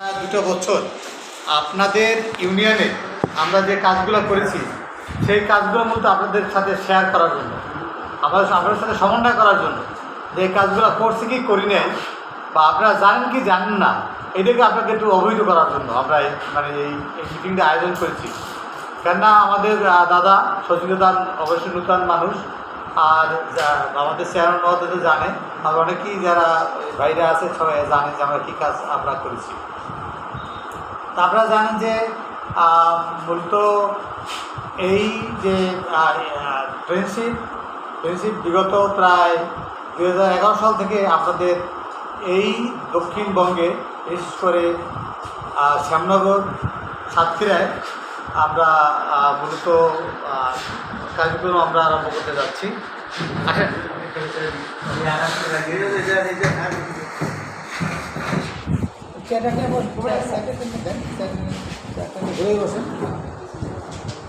দুটো বছর আপনাদের ইউনিয়নে আমরা যে কাজগুলো করেছি, সেই কাজগুলো মূলত আপনাদের সাথে শেয়ার করার জন্য, আপনাদের আপনাদের সাথে সমন্বয় করার জন্য যে কাজগুলো করছি কি করি নাই, বা আপনারা জানেন কি জানেন না এটাকে আপনাকে একটু অবহিত করার জন্য আমরা মানে এই এই মিটিংটা আয়োজন করেছি। কেননা আমাদের দাদা সচিনদান অবশ্যই নূতন মানুষ, আর আমাদের চেয়ারম্যান মহোদয় জানে, আর অনেকেই যারা বাইরে আছে সবাই জানে যে আমরা কী কাজ আমরা করেছি। তা আপনারা জানেন যে মূলত এই যে ফ্রেন্ডশিপ ফ্রেন্ডশিপ বিগত প্রায় দু হাজার এগারো সাল থেকে আপনাদের এই দক্ষিণবঙ্গে বিশেষ করে শ্যামনগর সাতক্ষীরায় আমরা মূলত কার্যক্রম আমরা আরম্ভ করতে যাচ্ছি। আসেন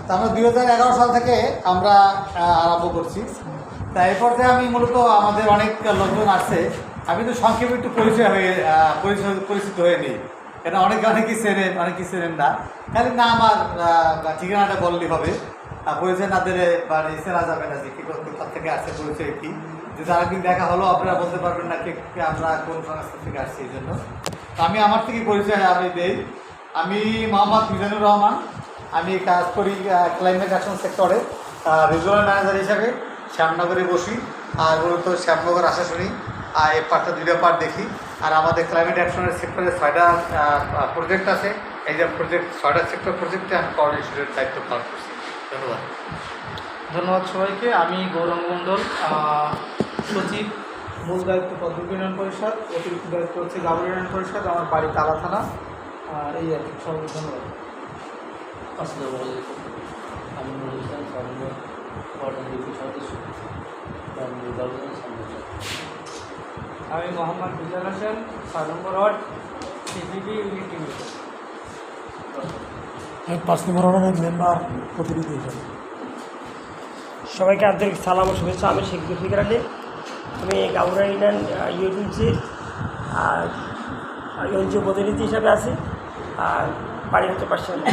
তা আমরা দুই হাজার এগারো সাল থেকে আমরা আরম্ভ করছি। তা এই পর্যায়ে আমি মূলত আমাদের অনেক লোকজন আছে আমি তো সংক্ষেপে একটু পরিচয় হয়ে পরিচয় পরিচিত হয়ে নিই। কেন অনেকে অনেকেই চেনেন অনেকেই চেনেন না। খালি আর আহ, ঠিকানাটা বললেই হবে। পরিচয় না দিলে বা চেনা যাবে না যে কী কোথা থেকে আসছে পরিচয় কী। যদি আরেকদিন দেখা হলো, আপনারা বলতে পারবেন না কে আমরা কোন সংস্থা থেকে আসছি এই জন্য। তো আমি আমার থেকে পরিচয় আমি দেই। আমি মোহাম্মদ মিজানুর রহমান। আমি কাজ করি ক্লাইমেট অ্যাকশন সেক্টরে রিজনাল ম্যানেজার হিসাবে শ্যামনগরে বসি। আর মূলত শ্যামনগর আশাশুনি আর এই পার্টটা দুইটা পার্ট দেখি। আর আমাদের ক্লাইমেট অ্যাকশনের সেক্টরে ছয়টা প্রজেক্ট আছে। এই যে প্রজেক্ট ছয়টা সেক্টর প্রজেক্টে আমি কোঅর্ডিনেশনের দায়িত্ব পালন করছি। ধন্যবাদ। ধন্যবাদ সবাইকে। আমি গৌরঙ্গ মণ্ডল। সচিব মূল দায়িত্ব পদ্মপুর ইউনিয়ন পরিষদ অতিরিক্ত দায়িত্ব হচ্ছে গাবর ইউনিয়ন পরিষদ আমার বাড়ি তালা থানা। আর এই আর কি সবাইকে ধন্যবাদ। আসসালামু আলাইকুম। আমি নুরুল ইসলাম সদস্য। আমি মোহাম্মদ বিজাল হোসেন ছয় নম্বর ওয়ার্ড সিজিবি ইউনিট আমি পাঁচ নম্বর ওয়ার্ডের মেম্বার প্রতিনিধি সবাইকে আন্তরিক সালাম ও শুভেচ্ছা। আমি শেখ জুলফিকার আলী আমি গাউরা ইউনিয়ন ইউনিসির এনজিও প্রতিনিধি হিসাবে আছি। আর বাড়ি হচ্ছে পাশে আমি